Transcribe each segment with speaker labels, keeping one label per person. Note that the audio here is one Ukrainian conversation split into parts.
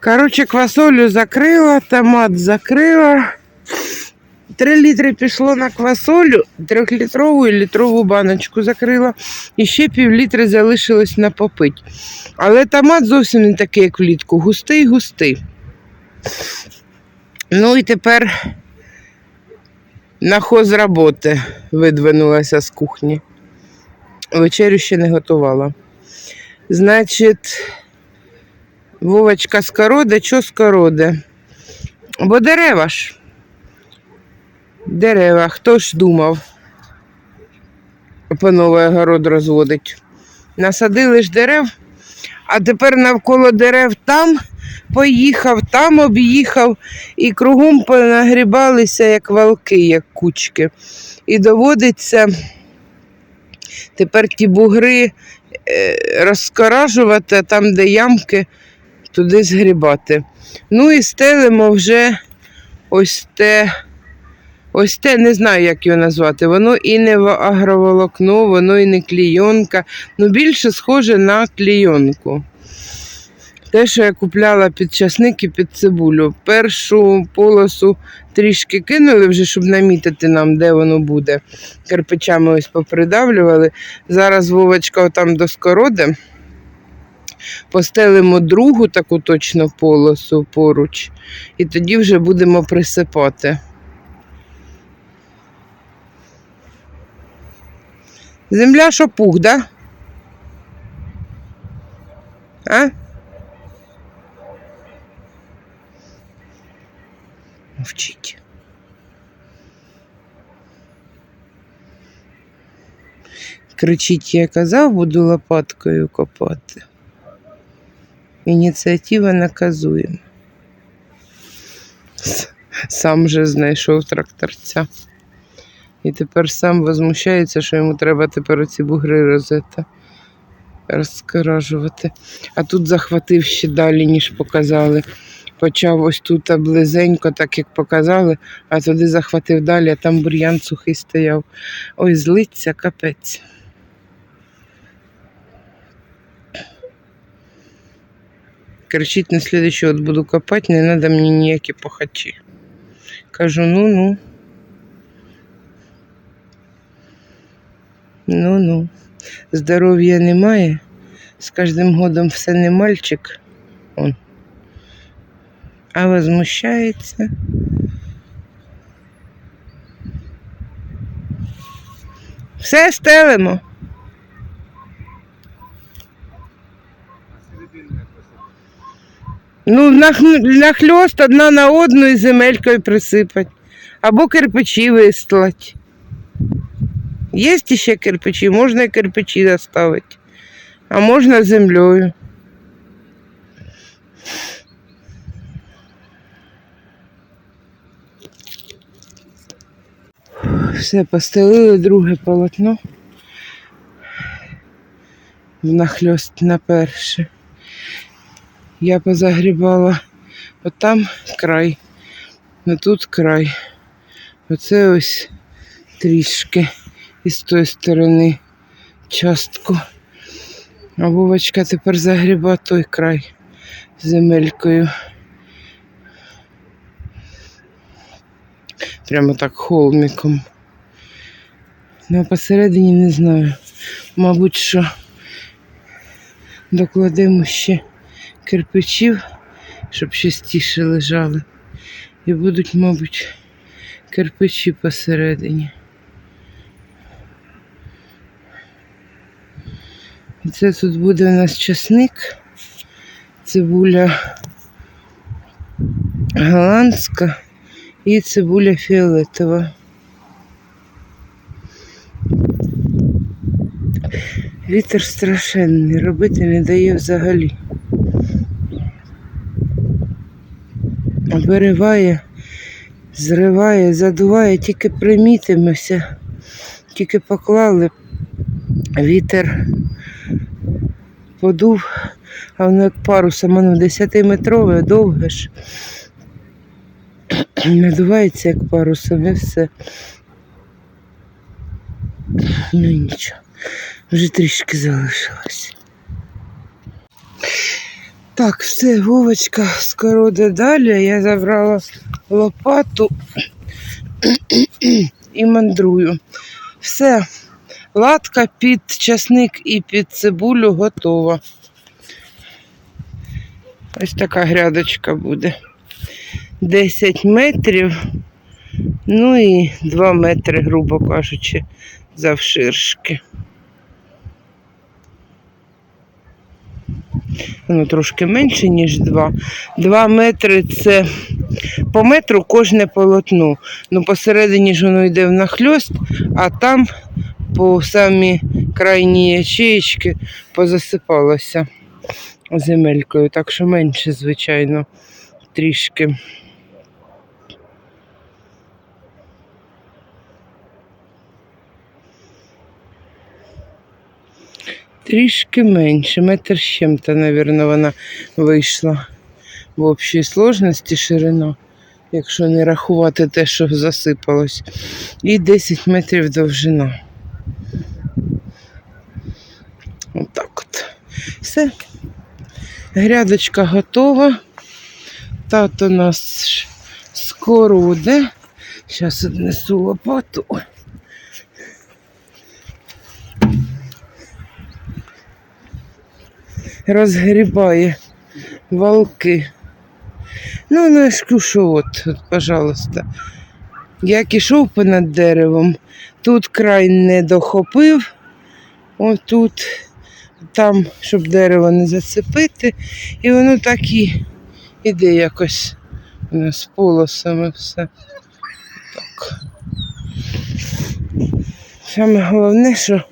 Speaker 1: Коротше, квасолю закрила, томат закрила. Три літри пішло на квасолю, трьохлітрову і літрову баночку закрила. І ще пів літри залишилось на попить. Але томат зовсім не такий, як влітку. Густий, густий. Ну і тепер на хозроботи видвинулася з кухні. Вечерю ще не готувала. Значить, Вовочка скороде, що скороде? Бо дерева ж. Дерева, хто ж думав, по новий огород розводить. Насадили ж дерев, а тепер навколо дерев там поїхав, там об'їхав і кругом понагрібалися, як валки, як кучки. І доводиться тепер ті бугри е, розкоражувати, там, де ямки, туди згрібати. Ну і стелимо вже ось те. Ось те, не знаю, як його назвати. Воно і не агроволокно, воно і не клійонка. Ну, більше схоже на клійонку. Те, що я купляла під часник і під цибулю. Першу полосу трішки кинули вже, щоб намітити нам, де воно буде. Кирпичами ось попридавлювали. Зараз Вовочка там доскороде. Постелимо другу таку точно полосу поруч, і тоді вже будемо присипати. Земля що пух, да? А? Мовчіть. Кричить, я казав, буду лопаткою копати. Ініціатива наказуємо. Сам же знайшов тракторця. І тепер сам возмущається, що йому треба тепер оці бугри розета розкоражувати. А тут захватив ще далі, ніж показали. Почав ось тут близенько, так як показали, а туди захватив далі, а там бур'ян сухий стояв. Ой, злиться, капець. Кричить на слідуючий, от буду копати, не треба мені ніякі похачі. Кажу, ну ну. Ну ну. Здоров'я немає. З кожним годом все не мальчик. Он. А возмущається. Все стелимо. Ну, нах- нахльост одна на одну і земелькою присипать. Або кирпичі вистлать. Є ще кирпичі, можна і кирпичі доставити, а можна землею. Все, постелили друге полотно. Внахльост на перше. Я позагрібала отам край, а тут край. Оце ось трішки і з тої сторони частку. А Вовочка тепер загріба той край земелькою. Прямо так холмиком. Ну, а посередині не знаю. Мабуть, що докладемо ще кирпичів, щоб частіше лежали. І будуть, мабуть, кирпичі посередині. І Це тут буде у нас часник, цибуля голландська і цибуля фіолетова. Вітер страшенний, робити не дає взагалі. Вириває, зриває, задуває, тільки примітимося, тільки поклали. Вітер подув, а воно як парусом, воно 10-метрове, довге ж. Надувається як парусом і все. Ну нічого, вже трішки залишилось. Так, все, Вовочка йде далі. Я забрала лопату і мандрую. Все, латка під часник і під цибулю готова. Ось така грядочка буде. 10 метрів, ну і 2 метри, грубо кажучи, завширшки. Воно трошки менше, ніж 2. 2 метри це по метру кожне полотно. Ну, посередині ж воно йде в нахльост, а там по самі крайні ячеєчки позасипалося земелькою, так що менше, звичайно, трішки. Трішки менше, метр з чим-то, мабуть, вона вийшла в общій сложності ширина, якщо не рахувати те, що засипалось. І 10 метрів довжина. Отак от. Все. Грядочка готова. Тато нас скоро буде. Зараз однесу лопату. Розгрібає валки. Ну, ну, я ж що от, пожалуйста. Як ішов понад деревом, тут край не дохопив, отут, там, щоб дерево не зацепити, і воно так і іде якось у нас полосами все. Так. Саме головне, що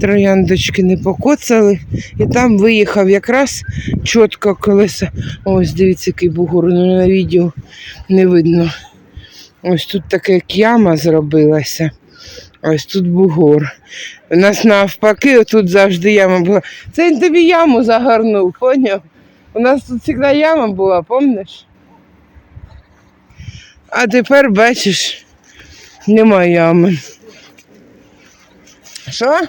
Speaker 1: трояндочки не покоцали, і там виїхав якраз чітко колеса. Ось дивіться, який бугор, ну на відео не видно. Ось тут таке як яма зробилася. Ось тут бугор. У нас навпаки, тут завжди яма була. Це він тобі яму загорнув, поняв? У нас тут завжди яма була, помниш? А тепер бачиш, нема ями. Що?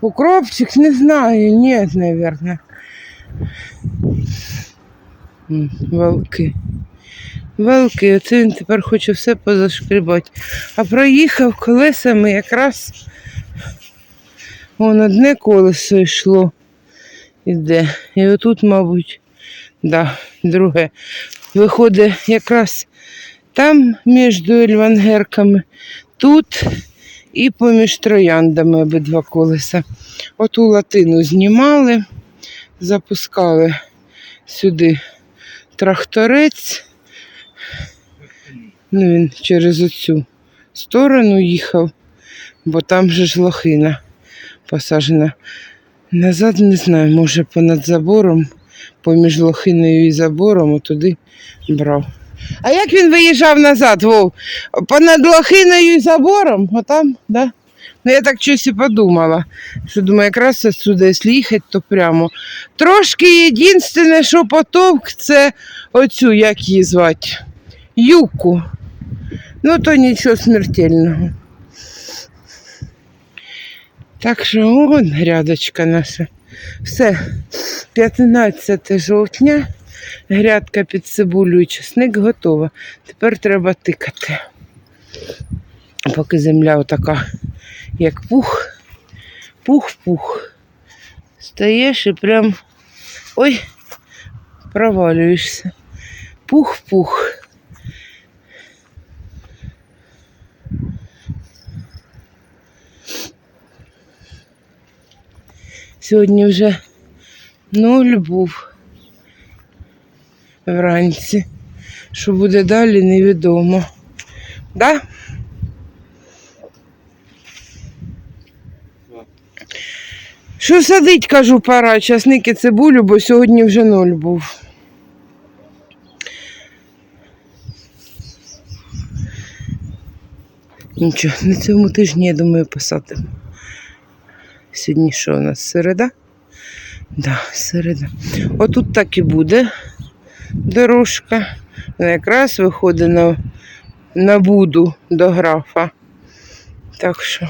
Speaker 1: Укропчик, не знаю, нет, наверное. Волки. Волки, оце він тепер хоче все позашкрібати. А проїхав колесами якраз вон одне колесо йшло. Іде. І отут, мабуть, да, друге. Виходить якраз там між ельвангерками, тут і поміж трояндами обидва колеса. Оту латину знімали, запускали сюди тракторець. Ну, він через оцю сторону їхав, бо там же ж лохина посаджена. Назад не знаю, може понад забором, поміж лохиною і забором, отуди брав. А як він виїжджав назад, Вов? Понад лохиною і забором, отам, да? Ну, я так щось і подумала, що думаю, якраз отсюди, якщо їхати, то прямо. Трошки єдине, що потовк, це оцю, як її звати, юку. Ну, то нічого смертельного. Так що, от грядочка наша. Все, 15 жовтня. Грядка під цибулю і чесник готова. Тепер треба тикати. Поки земля отака, як пух, пух-пух. Стаєш і прям ой, провалюєшся. Пух-пух. Сьогодні вже нуль був вранці. Що буде далі, невідомо. Да? Що садить, кажу, пора, часники цибулю, бо сьогодні вже ноль був. Нічого, на цьому тижні, я думаю, посадимо. Сьогодні що у нас середа? Да, середа. Отут так і буде дорожка. Вона якраз виходить на, на буду до графа. Так що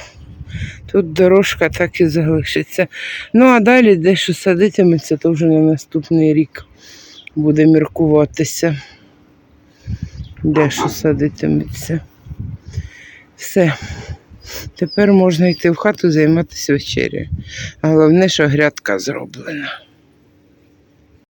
Speaker 1: Тут дорожка так і залишиться. Ну, а далі дещо садитиметься, то вже на наступний рік буде міркуватися. Дещо садитиметься. Все. Тепер можна йти в хату займатися вечерею. Головне, що грядка зроблена.